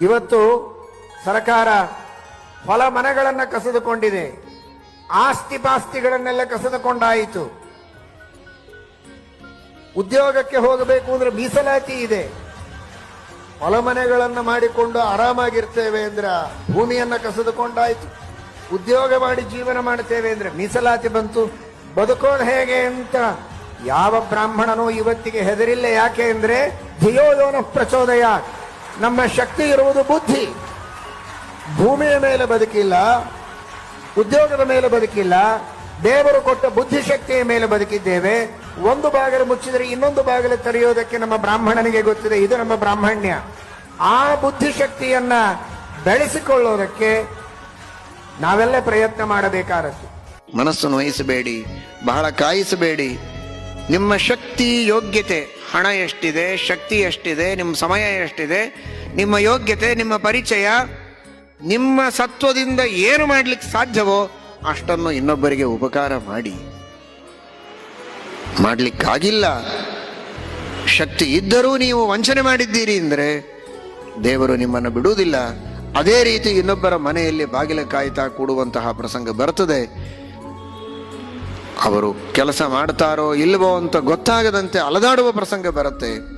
ಇವತ್ತು ಸರ್ಕಾರ ಹೊಲ ಮನೆಗಳನ್ನು ಕಸಿದುಕೊಂಡಿದೆ. ಆಸ್ತಿ ಪಾಸ್ತಿಗಳನ್ನೆಲ್ಲ ಕಸಿದುಕೊಂಡಾಯಿತು. ಉದ್ಯೋಗಕ್ಕೆ ಹೋಗಬೇಕು ಅಂದ್ರೆ ಮೀಸಲಾತಿ ಇದೆ. ಹೊಲ ಮನೆಗಳನ್ನು ಮಾಡಿಕೊಂಡು ಆರಾಮಾಗಿರ್ತೇವೆ ಅಂದ್ರೆ ಭೂಮಿಯನ್ನ ಕಸಿದುಕೊಂಡಾಯಿತು. ಉದ್ಯೋಗ ಮಾಡಿ ಜೀವನ ಮಾಡ್ತೇವೆ ಅಂದ್ರೆ ಮೀಸಲಾತಿ ಬಂತು. ಬದುಕೋದು ಹೇಗೆ ಅಂತ ಯಾವ ಬ್ರಾಹ್ಮಣನೂ ಇವತ್ತಿಗೆ ಹೆದರಿಲ್ಲ. ಯಾಕೆ ಅಂದ್ರೆ ಧಿಯೋಯೋನ ಪ್ರಚೋದಯ ನಮ್ಮ ಶಕ್ತಿ ಇರುವುದು ಬುದ್ಧಿ. ಭೂಮಿಯ ಮೇಲೆ ಬದುಕಿಲ್ಲ, ಉದ್ಯೋಗದ ಮೇಲೆ ಬದುಕಿಲ್ಲ, ದೇವರು ಕೊಟ್ಟ ಬುದ್ಧಿಶಕ್ತಿಯ ಮೇಲೆ ಬದುಕಿದ್ದೇವೆ. ಒಂದು ಬಾಗಿಲು ಮುಚ್ಚಿದರೆ ಇನ್ನೊಂದು ಬಾಗಿಲು ತೆರೆಯೋದಕ್ಕೆ ನಮ್ಮ ಬ್ರಾಹ್ಮಣನಿಗೆ ಗೊತ್ತಿದೆ, ಇದು ನಮ್ಮ ಬ್ರಾಹ್ಮಣ್ಯ. ಆ ಬುದ್ಧಿಶಕ್ತಿಯನ್ನ ಬೆಳೆಸಿಕೊಳ್ಳೋದಕ್ಕೆ ನಾವೆಲ್ಲ ಪ್ರಯತ್ನ ಮಾಡಬೇಕಾದದ್ದು. ಮನಸ್ಸನ್ನು ವಹಿಸಬೇಡಿ, ಬಹಳ ಕಾಯಿಸಬೇಡಿ. ನಿಮ್ಮ ಶಕ್ತಿ ಯೋಗ್ಯತೆ, ಹಣ ಎಷ್ಟಿದೆ, ಶಕ್ತಿ ಎಷ್ಟಿದೆ, ನಿಮ್ಮ ಸಮಯ ಎಷ್ಟಿದೆ, ನಿಮ್ಮ ಯೋಗ್ಯತೆ, ನಿಮ್ಮ ಪರಿಚಯ, ನಿಮ್ಮ ಸತ್ವದಿಂದ ಏನು ಮಾಡ್ಲಿಕ್ಕೆ ಸಾಧ್ಯವೋ ಅಷ್ಟನ್ನು ಇನ್ನೊಬ್ಬರಿಗೆ ಉಪಕಾರ ಮಾಡಿ. ಮಾಡಲಿಕ್ಕಾಗಿಲ್ಲ. ಶಕ್ತಿ ಇದ್ದರೂ ನೀವು ವಂಚನೆ ಮಾಡಿದ್ದೀರಿ ಅಂದರೆ ದೇವರು ನಿಮ್ಮನ್ನು ಬಿಡುವುದಿಲ್ಲ. ಅದೇ ರೀತಿ ಇನ್ನೊಬ್ಬರ ಮನೆಯಲ್ಲಿ ಬಾಗಿಲ ಕಾಯ್ತಾ ಕೂಡುವಂತಹ ಪ್ರಸಂಗ ಬರ್ತದೆ. ಅವರು ಕೆಲಸ ಮಾಡ್ತಾರೋ ಇಲ್ವೋ ಅಂತ ಗೊತ್ತಾಗದಂತೆ ಅಲದಾಡುವ ಪ್ರಸಂಗ ಬರುತ್ತೆ.